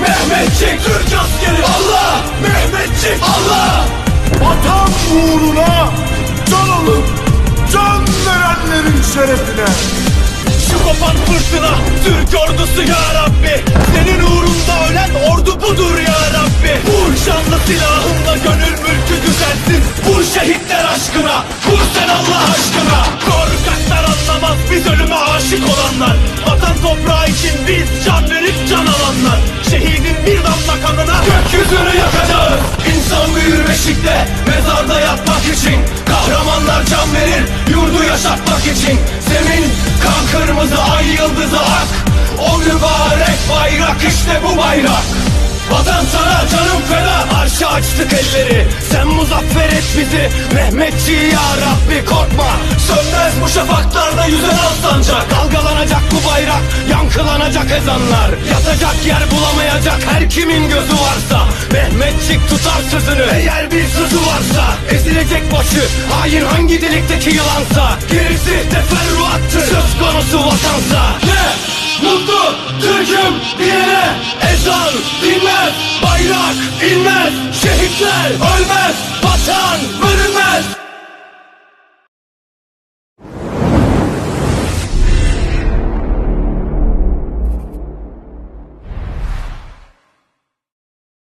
Mehmetçik Türk askeri. Allah! Mehmetçik. Allah! Vatan uğruna can alıp can verenlerin şerefine. Şu kopan fırtına Türk ordusu ya Rabbi. Senin uğrunda ölen ordu budur ya Rabbi. Vur şanlı silahınla gönül mülkü düzelsin Vur şehitler aşkına Vur sen Allah aşkına. Korkaklar anlamaz biz ölüme aşık olanlar. Vatan toprağı için biz can Gökyüzünü yakacağız. İnsan büyür beşikte Mezarda yatmak için. Kahramanlar can verir Yurdu yaşatmak için. Zemin kan kırmızı ay yıldızı ak. O mübarek bayrak işte bu bayrak. Vatan sana canım feda. Arşa açtık elleri. Sen muzaffer et bizi. Mehmetçi ya Rabbi korkma. Sönmez bu şafaklarda yüzen al sancak Dalgalanacak bu bayrak Yankılanacak ezanlar. Yatacak yer bulamayacak her kimin gözü varsa. Mehmetçik tutar sözünü Eğer bir sözü varsa. Ezilecek başı Hain hangi delikteki yılansa Gerisi teferruattır Söz konusu vatansa. Ne? Mutlu Türk'üm diyene Ezan dinmez Bayrak inmez Şehitler ölmez Vatan